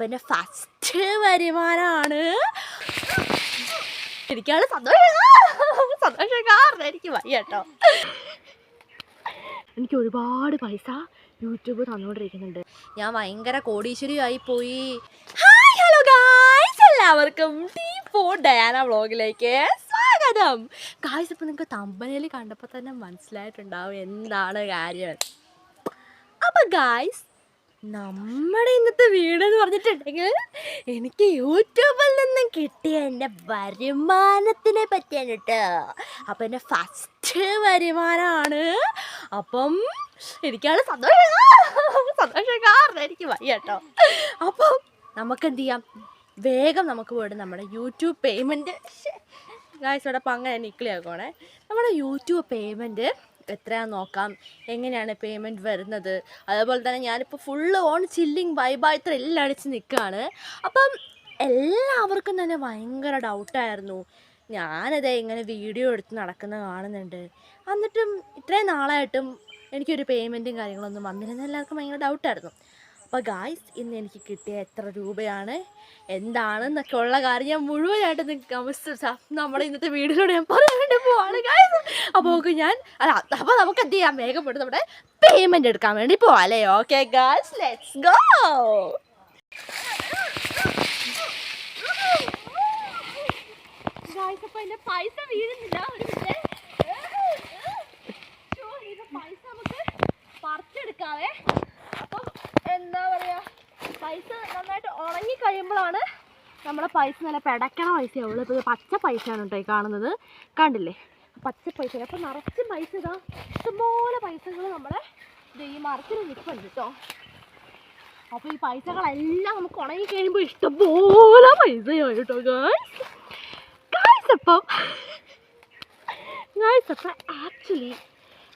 അപ്പം എന്റെ ഫസ്റ്റ് വരുമാനമാണ് എനിക്കാണ് സന്തോഷം. സന്തോഷം കാരണം എനിക്ക് വയ്യ കേട്ടോ. എനിക്ക് ഒരുപാട് പൈസ യൂട്യൂബ് തന്നുകൊണ്ടിരിക്കുന്നുണ്ട് ഞാൻ ഭയങ്കര കോടീശ്വരിയായി പോയി. ഹായ് ഹലോ ഗായ്സ് എല്ലാവർക്കും ടീ ഫോർ ഡയാന വ്ളോഗിലേക്ക് സ്വാഗതം. ഗായ്സ് ഇപ്പം നിങ്ങൾക്ക് തമ്പനയിൽ കണ്ടപ്പോൾ തന്നെ മനസ്സിലായിട്ടുണ്ടാവും എന്താണ് കാര്യം. അപ്പം ഗായ്സ് നമ്മുടെ ഇന്നത്തെ വീട് എന്ന് പറഞ്ഞിട്ടുണ്ടെങ്കിൽ എനിക്ക് യൂട്യൂബിൽ നിന്നും കിട്ടിയ എന്റെ വരുമാനത്തിനെ പറ്റിയാണ് കേട്ടോ അപ്പം എന്റെ ഫസ്റ്റ് വരുമാനമാണ് അപ്പം എനിക്കാണ് സന്തോഷം. സന്തോഷം എനിക്ക് വയ്യ കേട്ടോ അപ്പം നമുക്ക് എന്ത് ചെയ്യാം? വേഗം നമുക്ക് പോയിട്ട് നമ്മുടെ യൂട്യൂബ് പേയ്മെന്റ് ഗായ്സ് ഇവിടെ അപ്പം അങ്ങനെ നിക്കിളിയാക്കണേ നമ്മുടെ യൂട്യൂബ് പേയ്മെന്റ് എത്രയാന്ന് നോക്കാം? എങ്ങനെയാണ് പേയ്മെന്റ് വരുന്നത്? അതേപോലെ തന്നെ ഞാനിപ്പോൾ full on chilling bye bye ഇത്ര എല്ലാം അടിച്ച് നിൽക്കുകയാണ് അപ്പം എല്ലാവർക്കും തന്നെ ഭയങ്കര ഡൗട്ടായിരുന്നു ഞാനതേ ഇങ്ങനെ വീഡിയോ എടുത്ത് നടക്കുന്നത് കാണുന്നുണ്ട്. എന്നിട്ടും ഇത്രയും നാളായിട്ടും എനിക്കൊരു പേയ്മെന്റും കാര്യങ്ങളൊന്നും വന്നിരുന്ന എല്ലാവർക്കും ഭയങ്കര ഡൗട്ടായിരുന്നു അപ്പോൾ ഗായ്സ് ഇന്ന് എനിക്ക് കിട്ടിയ എത്ര രൂപയാണ് എന്താണെന്നൊക്കെ ഉള്ള കാര്യം ഞാൻ മുഴുവനായിട്ട് നിങ്ങൾക്ക് നമ്മുടെ ഇന്നത്തെ വീഡിയോയിലൂടെ ഞാൻ പറയാൻ പോവാണ് ഗായ്സ് അപ്പോൾ നമുക്ക് ഞാൻ അല്ല അപ്പോൾ നമുക്ക് എന്ത് ചെയ്യാം? വേഗപ്പെട്ട് നമ്മുടെ പേയ്മെന്റ് എടുക്കാൻ വേണ്ടി പോവാം അല്ലേ okay guys let's go guys പൈസ വീഴുന്നില്ല പൈസ നമുക്ക് പറിച്ചെടുക്കാവേ. പൈസ നന്നായിട്ട് ഉണങ്ങി കഴിയുമ്പോഴാണ് നമ്മുടെ പൈസ നല്ല പെടക്കണ പൈസയാവുള്ളൂ ഇപ്പോൾ ഇത് പച്ച പൈസയാണ് കേട്ടോ ഈ കാണുന്നത്. കണ്ടില്ലേ? പച്ച പൈസ അപ്പം നിറച്ച് പൈസ ഇതാ. ഇഷ്ടംപോലെ പൈസകൾ നമ്മളെ ഇത് ഈ മരത്തിൽ നിൽപ്പുണ്ട് കേട്ടോ. അപ്പോൾ ഈ പൈസകളെല്ലാം നമുക്ക് ഉണങ്ങി കഴിയുമ്പോൾ ഇഷ്ടംപോലെ പൈസയായി കേട്ടോ ഗായ്സ് അപ്പം ആക്ച്വലി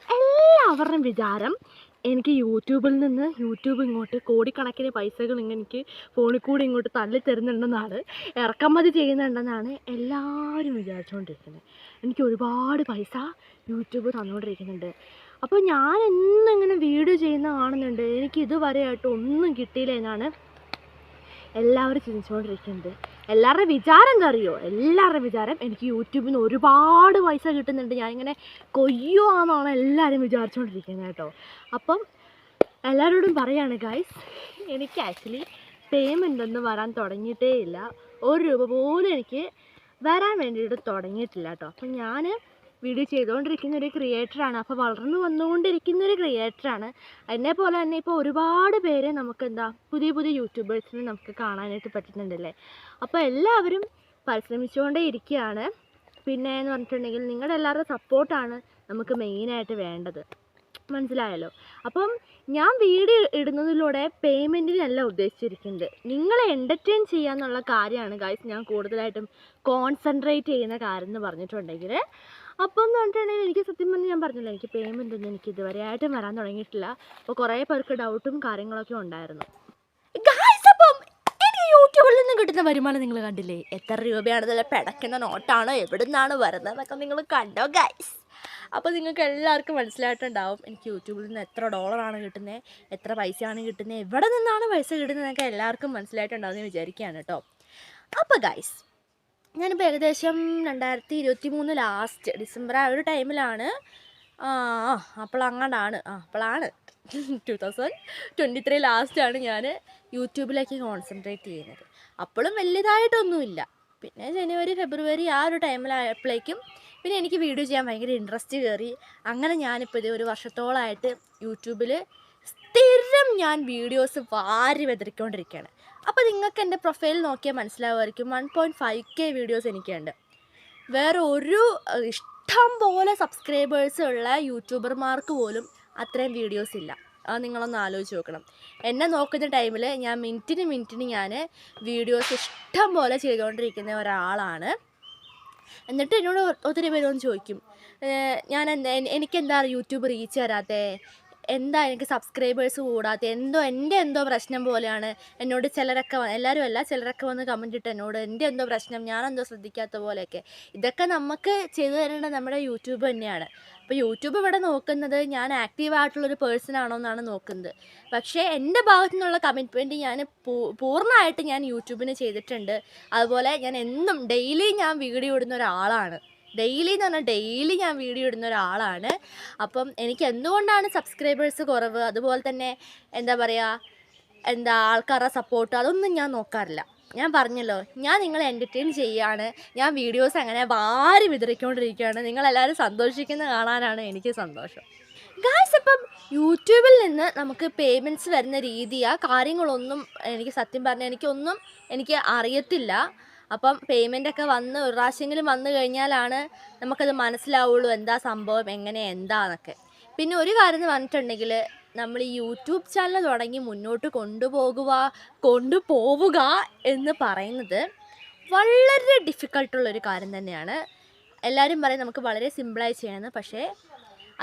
എല്ലാവരുടെയും വിചാരം എനിക്ക് യൂട്യൂബിൽ നിന്ന് യൂട്യൂബ് ഇങ്ങോട്ട് കോടിക്കണക്കിന് പൈസകൾ ഇങ്ങനെ എനിക്ക് ഫോണിൽ കൂടി ഇങ്ങോട്ട് തള്ളി തരുന്നുണ്ടെന്നാണ്. ഇറക്കുമതി ചെയ്യുന്നുണ്ടെന്നാണ് എല്ലാവരും വിചാരിച്ചുകൊണ്ടിരിക്കുന്നത്. എനിക്ക് ഒരുപാട് പൈസ യൂട്യൂബ് തന്നുകൊണ്ടിരിക്കുന്നുണ്ട്. അപ്പോൾ ഞാൻ എന്നും ഇങ്ങനെ വീഡിയോ ചെയ്യുന്ന കാണുന്നുണ്ട്. എനിക്ക് ഇതുവരെയായിട്ട് ഒന്നും കിട്ടിയില്ല എന്നാണ് എല്ലാവരും ചിന്തിച്ചുകൊണ്ടിരിക്കുന്നത് എല്ലാവരുടെ വിചാരം അറിയോ? എല്ലാവരുടെ വിചാരം എനിക്ക് യൂട്യൂബിൽ നിന്ന് ഒരുപാട് പൈസ കിട്ടുന്നുണ്ട്. ഞാനിങ്ങനെ കൊയ്യോ എന്നാണ് എല്ലാവരും വിചാരിച്ചുകൊണ്ടിരിക്കുന്നത് കേട്ടോ. അപ്പം എല്ലാവരോടും പറയാണ് ഗൈസ് എനിക്ക് ആക്ച്വലി പേയ്മെന്റ് ഒന്നും വരാൻ തുടങ്ങിയിട്ടേ ഇല്ല. ഒരു രൂപ പോലും എനിക്ക് വരാൻ വേണ്ടിയിട്ട് തുടങ്ങിയിട്ടില്ല കേട്ടോ. അപ്പം ഞാൻ വീഡിയോ ചെയ്തുകൊണ്ടിരിക്കുന്ന ഒരു ക്രിയേറ്ററാണ് അപ്പോൾ വളർന്നു വന്നുകൊണ്ടിരിക്കുന്ന ഒരു ക്രിയേറ്ററാണ് പോലെ തന്നെ ഇപ്പോൾ ഒരുപാട് പേരെ നമുക്ക് എന്താ പുതിയ പുതിയ യൂട്യൂബേഴ്സിനെ നമുക്ക് കാണാനായിട്ട് പറ്റുന്നുണ്ടല്ലേ? അപ്പോൾ എല്ലാവരും പരിശ്രമിച്ചുകൊണ്ടേ ഇരിക്കുകയാണ്. പിന്നെ എന്ന് പറഞ്ഞിട്ടുണ്ടെങ്കിൽ നിങ്ങളുടെ എല്ലാവരുടെ സപ്പോർട്ടാണ് നമുക്ക് മെയിനായിട്ട് വേണ്ടത്. മനസ്സിലായല്ലോ? അപ്പം ഞാൻ വീഡിയോ ഇടുന്നതിലൂടെ പേയ്മെന്റിനല്ല ഉദ്ദേശിച്ചിരിക്കുന്നത്. നിങ്ങളെ എന്റർടൈൻ ചെയ്യാന്നുള്ള കാര്യമാണ് ഗായ്സ് ഞാൻ കൂടുതലായിട്ടും കോൺസെൻട്രേറ്റ് ചെയ്യുന്ന കാര്യം എന്ന് പറഞ്ഞിട്ടുണ്ടെങ്കിൽ അപ്പം എന്ന് പറഞ്ഞിട്ടുണ്ടെങ്കിൽ എനിക്ക് സത്യം പറഞ്ഞാൽ ഞാൻ പറഞ്ഞില്ല എനിക്ക് പേയ്മെന്റ് ഒന്നും എനിക്ക് ഇതുവരെ ആയിട്ടും വരാൻ തുടങ്ങിയിട്ടില്ല. അപ്പോൾ കുറേ പേർക്ക് ഡൗട്ടും കാര്യങ്ങളൊക്കെ ഉണ്ടായിരുന്നു. യൂട്യൂബിൽ നിന്ന് കിട്ടുന്ന വരുമാനം നിങ്ങൾ കണ്ടില്ലേ? എത്ര രൂപയാണ് ഇതിൽ പിടയ്ക്കുന്ന നോട്ടാണോ? എവിടെ നിന്നാണ് വരുന്നതെന്നൊക്കെ നിങ്ങൾ കണ്ടോ ഗൈസ് അപ്പോൾ നിങ്ങൾക്ക് എല്ലാവർക്കും മനസ്സിലായിട്ടുണ്ടാവും എനിക്ക് യൂട്യൂബിൽ നിന്ന് എത്ര ഡോളറാണ് കിട്ടുന്നത് എത്ര പൈസയാണ് കിട്ടുന്നത് എവിടെ നിന്നാണ് പൈസ കിട്ടുന്നതെന്നൊക്കെ എല്ലാവർക്കും മനസ്സിലായിട്ടുണ്ടാവും എന്ന് വിചാരിക്കുകയാണ് കേട്ടോ. അപ്പോൾ ഗൈസ് ഞാനിപ്പോൾ ഏകദേശം രണ്ടായിരത്തി ഇരുപത്തി മൂന്ന് ലാസ്റ്റ് ഡിസംബർ ആ ഒരു ടൈമിലാണ്. ആ അപ്പോൾ ആ അപ്പോഴാണ് ടു തൗസൻഡ് ട്വന്റി ത്രീ ലാസ്റ്റാണ് ഞാൻ യൂട്യൂബിലേക്ക് കോൺസെൻട്രേറ്റ് ചെയ്യുന്നത്. അപ്പോഴും വലിയതായിട്ടൊന്നുമില്ല പിന്നെ ജനുവരി ഫെബ്രുവരി ആ ഒരു ടൈമിലായപ്പോഴേക്കും പിന്നെ എനിക്ക് വീഡിയോ ചെയ്യാൻ ഭയങ്കര ഇൻട്രസ്റ്റ് കയറി അങ്ങനെ ഞാനിപ്പോൾ ഇത് ഒരു വർഷത്തോളമായിട്ട് യൂട്യൂബിൽ സ്ഥിരം ഞാൻ വീഡിയോസ് വാരി വെതിരിക്കൊണ്ടിരിക്കുകയാണ് അപ്പോൾ നിങ്ങൾക്ക് എന്റെ പ്രൊഫൈൽ നോക്കിയാൽ മനസ്സിലാവുമായിരിക്കും. One point five K videos എനിക്കുണ്ട്. വേറെ ഒരു ഇഷ്ടം പോലെ സബ്സ്ക്രൈബേഴ്സ് ഉള്ള യൂട്യൂബർമാർക്ക് പോലും അത്രയും വീഡിയോസ് ഇല്ല. അത് നിങ്ങളൊന്ന് ആലോചിച്ച് നോക്കണം. എന്നെ നോക്കുന്ന ടൈമിൽ ഞാൻ മിനിറ്റിന് മിനിറ്റിന് ഞാൻ വീഡിയോസ് ഇഷ്ടം പോലെ ചെയ്തുകൊണ്ടിരിക്കുന്ന ഒരാളാണ്. എന്നിട്ട് എന്നോട് ഒത്തിരി പേരൊന്ന് ചോദിക്കും "ഏഹ് ഞാൻ എന്താ എനിക്കെന്താ യൂട്യൂബ് റീച്ച് തരാത്തേ എന്താ എനിക്ക് സബ്സ്ക്രൈബേഴ്സ് കൂടാത്ത എന്തോ എന്റെ എന്തോ പ്രശ്നം പോലെയാണ്. എന്നോട് ചിലരൊക്കെ എല്ലാവരും അല്ല ചിലരൊക്കെ വന്ന് കമന്റ് ഇട്ട് എന്നോട് എന്റെ എന്തോ പ്രശ്നം? ഞാനെന്തോ ശ്രദ്ധിക്കാത്ത പോലെയൊക്കെ. ഇതൊക്കെ നമുക്ക് ചെയ്തു തരേണ്ടത് നമ്മുടെ യൂട്യൂബ് തന്നെയാണ്. അപ്പോൾ യൂട്യൂബ് ഇവിടെ നോക്കുന്നത് ഞാൻ ആക്റ്റീവ് ആയിട്ടുള്ളൊരു പേഴ്സൺ ആണോ എന്നാണ് നോക്കുന്നത്. പക്ഷേ എന്റെ ഭാഗത്തു നിന്നുള്ള കമ്മിറ്റ്മെന്റ് ഞാൻ പൂർണമായിട്ട് ഞാൻ യൂട്യൂബിന് ചെയ്തിട്ടുണ്ട്. അതുപോലെ ഞാൻ എന്നും ഡെയിലി ഞാൻ വീഡിയോ ഇടുന്ന ഒരാളാണ്. ഡെയിലി എന്ന് പറഞ്ഞാൽ ഡെയിലി ഞാൻ വീഡിയോ ഇടുന്ന ഒരാളാണ്. അപ്പം എനിക്ക് എന്തുകൊണ്ടാണ് സബ്സ്ക്രൈബേഴ്സ് കുറവ്? അതുപോലെ തന്നെ എന്താ പറയുക എന്താ ആൾക്കാരുടെ സപ്പോർട്ട് അതൊന്നും ഞാൻ നോക്കാറില്ല. ഞാൻ പറഞ്ഞല്ലോ ഞാൻ നിങ്ങളെ എന്റർടൈൻ ചെയ്യുകയാണ് ഞാൻ വീഡിയോസ് അങ്ങനെ വാരി വിതറിക്കൊണ്ടിരിക്കുകയാണ്. നിങ്ങളെല്ലാവരും സന്തോഷിക്കുന്നത് കാണാനാണ് എനിക്ക് സന്തോഷം. ഗായ്സ് ഇപ്പം യൂട്യൂബിൽ നിന്ന് നമുക്ക് പേയ്മെന്റ്സ് വരുന്ന രീതിയാ കാര്യങ്ങളൊന്നും എനിക്ക് സത്യം പറഞ്ഞാൽ എനിക്കൊന്നും എനിക്ക് അറിയത്തില്ല. അപ്പം പേയ്മെന്റ് ഒക്കെ വന്ന് ഒരു പ്രാവശ്യമെങ്കിലും വന്നു കഴിഞ്ഞാലാണ് നമുക്കത് മനസ്സിലാവുള്ളൂ എന്താ സംഭവം എങ്ങനെ എന്താന്നൊക്കെ. പിന്നെ ഒരു കാര്യം എന്ന് പറഞ്ഞിട്ടുണ്ടെങ്കിൽ നമ്മൾ ഈ യൂട്യൂബ് ചാനൽ തുടങ്ങി മുന്നോട്ട് കൊണ്ടുപോകുക കൊണ്ടുപോവുക എന്ന് പറയുന്നത് വളരെ ഡിഫിക്കൾട്ടുള്ളൊരു കാര്യം തന്നെയാണ്. എല്ലാവരും പറയും നമുക്ക് വളരെ സിമ്പിളായി ചെയ്യണമെന്ന് പക്ഷേ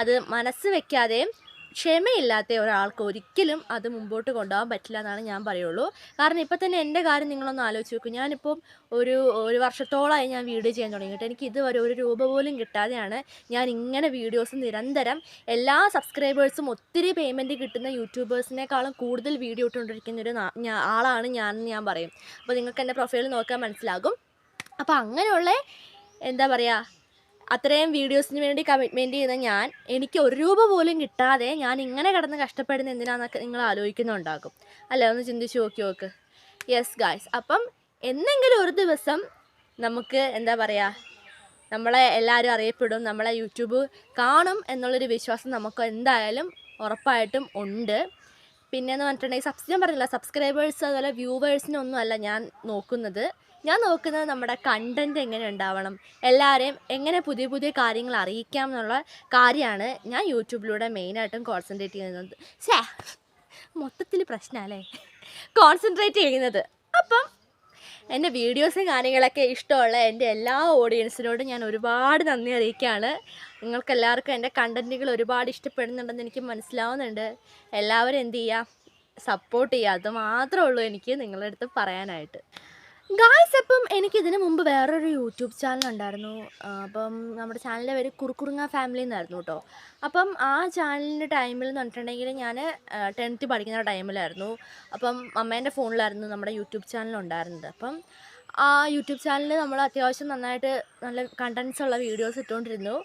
അത് മനസ്സ് വെക്കാതെയും ക്ഷമയില്ലാത്ത ഒരാൾക്ക് ഒരിക്കലും അത് മുമ്പോട്ട് കൊണ്ടുപോകാൻ പറ്റില്ല എന്നാണ് ഞാൻ പറയുള്ളൂ. കാരണം ഇപ്പം തന്നെ എന്റെ കാര്യം നിങ്ങളൊന്ന് ആലോചിച്ച് നോക്കും. ഞാനിപ്പം ഒരു ഒരു വർഷത്തോളമായി ഞാൻ വീഡിയോ ചെയ്യാൻ തുടങ്ങിയിട്ട് എനിക്ക് ഇതുവരെ ഒരു രൂപ പോലും കിട്ടാതെയാണ് ഞാൻ ഇങ്ങനെ വീഡിയോസ് നിരന്തരം എല്ലാ സബ്സ്ക്രൈബേഴ്സും ഒത്തിരി പേയ്മെന്റ് കിട്ടുന്ന യൂട്യൂബേഴ്സിനേക്കാളും കൂടുതൽ വീഡിയോ ഇട്ടുകൊണ്ടിരിക്കുന്ന ഒരു ആളാണ് ഞാനെന്ന് ഞാൻ പറയും. അപ്പോൾ നിങ്ങൾക്ക് എന്റെ പ്രൊഫൈൽ നോക്കാൻ മനസ്സിലാകും. അപ്പോൾ അങ്ങനെയുള്ള എന്താ പറയുക അത്രയും വീഡിയോസിന് വേണ്ടി കമ്മിറ്റ്മെന്റ് ചെയ്ത ഞാൻ എനിക്ക് ഒരു രൂപ പോലും കിട്ടാതെ ഞാൻ ഇങ്ങനെ കിടന്ന് കഷ്ടപ്പെടുന്ന എന്തിനാന്നൊക്കെ നിങ്ങൾ ആലോചിക്കുന്നുണ്ടാകും. അല്ലേ? ഒന്ന് ചിന്തിച്ച് നോക്കി നോക്ക്. യെസ് ഗായ്സ് അപ്പം എന്നെങ്കിലും ഒരു ദിവസം നമുക്ക് എന്താ പറയുക നമ്മളെ എല്ലാവരും അറിയപ്പെടും നമ്മളെ യൂട്യൂബ് കാണും എന്നുള്ളൊരു വിശ്വാസം നമുക്ക് എന്തായാലും ഉറപ്പായിട്ടും ഉണ്ട്. പിന്നെയെന്ന് പറഞ്ഞിട്ടുണ്ടെങ്കിൽ സബ്സ് ഞാൻ പറഞ്ഞില്ല സബ്സ്ക്രൈബേഴ്സ് അതുപോലെ വ്യൂവേഴ്സിനൊന്നും അല്ല ഞാൻ നോക്കുന്നത്. ഞാൻ നോക്കുന്നത് നമ്മുടെ കണ്ടന്റ് എങ്ങനെ ഉണ്ടാവണം എല്ലാവരെയും എങ്ങനെ പുതിയ പുതിയ കാര്യങ്ങൾ അറിയിക്കാം എന്നുള്ള കാര്യമാണ് ഞാൻ യൂട്യൂബിലൂടെ മെയിനായിട്ടും കോൺസെൻട്രേറ്റ് ചെയ്യുന്നത്. ഛേ മൊത്തത്തിൽ പ്രശ്നമല്ലേ കോൺസെൻട്രേറ്റ് ചെയ്യുന്നത്. അപ്പം എന്റെ വീഡിയോസും കാര്യങ്ങളൊക്കെ ഇഷ്ടമുള്ള എന്റെ എല്ലാ ഓഡിയൻസിനോടും ഞാൻ ഒരുപാട് നന്ദി അറിയിക്കുകയാണ്. നിങ്ങൾക്ക് എല്ലാവർക്കും എന്റെ കണ്ടന്റുകൾ ഒരുപാട് ഇഷ്ടപ്പെടുന്നുണ്ടെന്ന് എനിക്ക് മനസ്സിലാവുന്നുണ്ട്. എല്ലാവരും എന്ത് ചെയ്യുക? സപ്പോർട്ട് ചെയ്യുക. അത് മാത്രമേ ഉള്ളൂ എനിക്ക് നിങ്ങളുടെ അടുത്ത് പറയാനായിട്ട്. ഗായ്സ് അപ്പം എനിക്ക് ഇതിനു മുമ്പ് വേറൊരു യൂട്യൂബ് ചാനൽ ഉണ്ടായിരുന്നു. അപ്പം നമ്മുടെ ചാനലിന്റെ പേര് കുറുക്കുറുങ്ങ ഫാമിലി എന്നായിരുന്നു കേട്ടോ. അപ്പം ആ ചാനലിന്റെ ടൈമിൽ എന്ന് പറഞ്ഞിട്ടുണ്ടെങ്കിൽ ഞാൻ ടെൻത്ത് പഠിക്കുന്ന ടൈമിലായിരുന്നു അപ്പം അമ്മേന്റെ ഫോണിലായിരുന്നു നമ്മുടെ യൂട്യൂബ് ചാനൽ ഉണ്ടായിരുന്നത്. അപ്പം ആ യൂട്യൂബ് ചാനലിൽ നമ്മൾ അത്യാവശ്യം നന്നായിട്ട് നല്ല കണ്ടൻസ് ഉള്ള വീഡിയോസ് ഇട്ടുകൊണ്ടിരുന്നു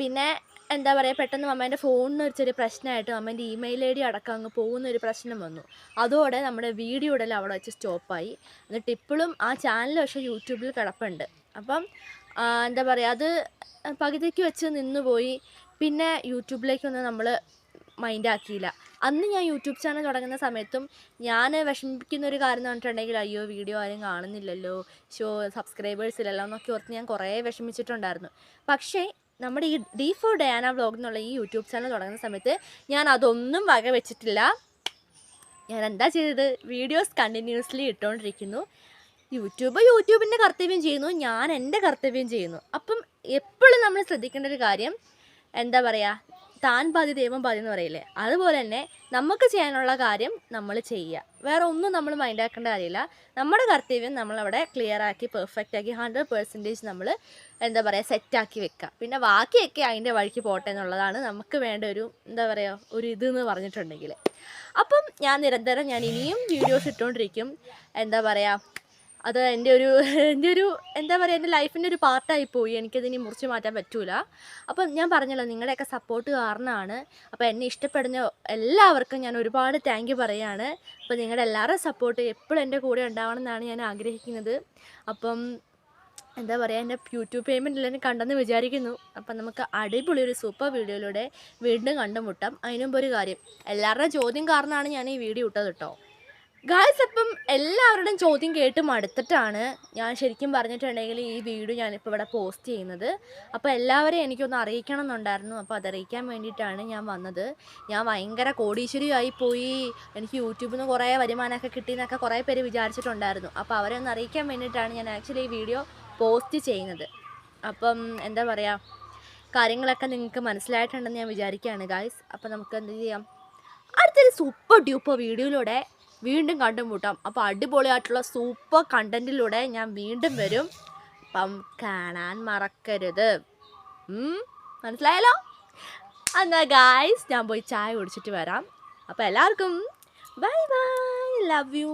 പിന്നെ എന്താ പറയുക പെട്ടെന്ന് അമ്മേന്റെ ഫോണിന് ഒരു ചെറിയ പ്രശ്നമായിട്ട് അമ്മേന്റെ ഇമെയിൽ ഐ ഡി അടക്കം അങ്ങ് പോകുന്ന ഒരു പ്രശ്നം വന്നു. അതോടെ നമ്മുടെ വീഡിയോ ഇടൽ അവിടെ വെച്ച് സ്റ്റോപ്പായി. എന്നിട്ട് ഇപ്പോഴും ആ ചാനൽ പക്ഷേ യൂട്യൂബിൽ കിടപ്പുണ്ട്. അപ്പം എന്താ പറയുക അത് പകുതിക്ക് വെച്ച് നിന്നുപോയി പിന്നെ യൂട്യൂബിലേക്കൊന്നും നമ്മൾ മൈൻഡാക്കിയില്ല അന്ന് ഞാൻ യൂട്യൂബ് ചാനൽ തുടങ്ങുന്ന സമയത്തും ഞാൻ വിഷമിപ്പിക്കുന്ന ഒരു കാര്യം എന്ന് പറഞ്ഞിട്ടുണ്ടെങ്കിൽ അയ്യോ വീഡിയോ ആരും കാണുന്നില്ലല്ലോ. ഷോ സബ്സ്ക്രൈബേഴ്സ് ഇല്ലല്ലോ എന്നൊക്കെ ഓർത്ത് ഞാൻ കുറേ വിഷമിച്ചിട്ടുണ്ടായിരുന്നു. പക്ഷേ നമ്മുടെ ഈ ഡി ഫോർ ഡയാന വ്ലോഗ് എന്നുള്ള ഈ യൂട്യൂബ് ചാനൽ തുടങ്ങുന്ന സമയത്ത് ഞാൻ അതൊന്നും വക വെച്ചിട്ടില്ല. ഞാൻ എന്താ ചെയ്തത്? വീഡിയോസ് കണ്ടിന്യൂസ്ലി ഇട്ടുകൊണ്ടിരിക്കുന്നു യൂട്യൂബ് യൂട്യൂബിന്റെ കർത്തവ്യം ചെയ്യുന്നു. ഞാൻ എന്റെ കർത്തവ്യം ചെയ്യുന്നു. അപ്പം എപ്പോഴും നമ്മൾ ശ്രദ്ധിക്കേണ്ട ഒരു കാര്യം എന്താ പറയുക താൻ പാതി ദൈവം പാതി എന്ന് പറയില്ലേ? അതുപോലെ തന്നെ നമുക്ക് ചെയ്യാനുള്ള കാര്യം നമ്മൾ ചെയ്യുക. വേറെ ഒന്നും നമ്മൾ മൈൻഡാക്കേണ്ട കാര്യമില്ല. നമ്മുടെ കർത്തവ്യം നമ്മളവിടെ ക്ലിയർ ആക്കി പെർഫെക്റ്റ് ആക്കി ഹൺഡ്രഡ് പെർസെന്റേജ് നമ്മൾ എന്താ പറയുക സെറ്റാക്കി വെക്കുക. പിന്നെ ബാക്കിയൊക്കെ അതിന്റെ വഴിക്ക് പോട്ടെ എന്നുള്ളതാണ് നമുക്ക് വേണ്ട ഒരു എന്താ പറയുക ഒരു ഇതെന്ന് പറഞ്ഞിട്ടുണ്ടെങ്കിൽ. അപ്പം ഞാൻ നിരന്തരം ഞാൻ ഇനിയും വീഡിയോസ് ഇട്ടുകൊണ്ടിരിക്കും. എന്താ പറയുക അത് എന്റെ ഒരു എന്റെ ഒരു എന്താ പറയുക എന്റെ ലൈഫിന്റെ ഒരു പാർട്ടായി പോയി. എനിക്കതിനി മുറിച്ച് മാറ്റാൻ പറ്റൂല. അപ്പം ഞാൻ പറഞ്ഞല്ലോ നിങ്ങളുടെയൊക്കെ സപ്പോർട്ട് കാരണമാണ് അപ്പോൾ എന്നെ ഇഷ്ടപ്പെടുന്ന എല്ലാവർക്കും ഞാൻ ഒരുപാട് താങ്ക് യു പറയുകയാണ് അപ്പോൾ നിങ്ങളുടെ എല്ലാവരുടെ സപ്പോർട്ട് എപ്പോഴും എന്റെ കൂടെ ഉണ്ടാവണം എന്നാണ് ഞാൻ ആഗ്രഹിക്കുന്നത്. അപ്പം എന്താ പറയുക എന്റെ യൂട്യൂബ് പേയ്മെന്റ് എല്ലാവരും കണ്ടെന്ന് വിചാരിക്കുന്നു. അപ്പം നമുക്ക് അടിപൊളി ഒരു സൂപ്പർ വീഡിയോയിലൂടെ വീണ്ടും കണ്ടുമുട്ടാം. അതിനുമ്പോൾ ഒരു കാര്യം എല്ലാവരുടെയും ചോദ്യം കാരണമാണ് ഞാൻ ഈ വീഡിയോ ഇട്ടത് കേട്ടോ ഗായ്സ് അപ്പം എല്ലാവരുടെയും ചോദ്യം കേട്ട് മടുത്തിട്ടാണ് ഞാൻ ശരിക്കും പറഞ്ഞിട്ടുണ്ടെങ്കിൽ ഈ വീഡിയോ ഞാനിപ്പോൾ ഇവിടെ പോസ്റ്റ് ചെയ്യുന്നത്. അപ്പോൾ എല്ലാവരെയും എനിക്കൊന്ന് അറിയിക്കണം എന്നുണ്ടായിരുന്നു അപ്പോൾ അതറിയിക്കാൻ വേണ്ടിയിട്ടാണ് ഞാൻ വന്നത്. ഞാൻ ഭയങ്കര കോടീശ്വരിയായി പോയി. എനിക്ക് യൂട്യൂബിൽ നിന്ന് കുറേ വരുമാനമൊക്കെ കിട്ടിയെന്നൊക്കെ കുറേ പേര് വിചാരിച്ചിട്ടുണ്ടായിരുന്നു. അപ്പോൾ അവരെ ഒന്ന് അറിയിക്കാൻ വേണ്ടിയിട്ടാണ് ഞാൻ ആക്ച്വലി ഈ വീഡിയോ പോസ്റ്റ് ചെയ്യുന്നത്. അപ്പം എന്താ പറയുക കാര്യങ്ങളൊക്കെ നിങ്ങൾക്ക് മനസ്സിലായിട്ടുണ്ടെന്ന് ഞാൻ വിചാരിക്കുകയാണ് ഗായ്സ് അപ്പോൾ നമുക്ക് എന്ത് ചെയ്യാം? അടുത്തൊരു സൂപ്പർ ഡ്യൂപ്പർ വീഡിയോയിലൂടെ വീണ്ടും കണ്ടുമുട്ടാം. അപ്പോൾ അടിപൊളിയായിട്ടുള്ള സൂപ്പർ കണ്ടന്റിലൂടെ ഞാൻ വീണ്ടും വരും. അപ്പം കാണാൻ മറക്കരുത്. മനസ്സിലായല്ലോ? എന്നാ ഗായ്സ് ഞാൻ പോയി ചായ കുടിച്ചിട്ട് വരാം. അപ്പോൾ എല്ലാവർക്കും ബൈ ബൈ ലവ് യു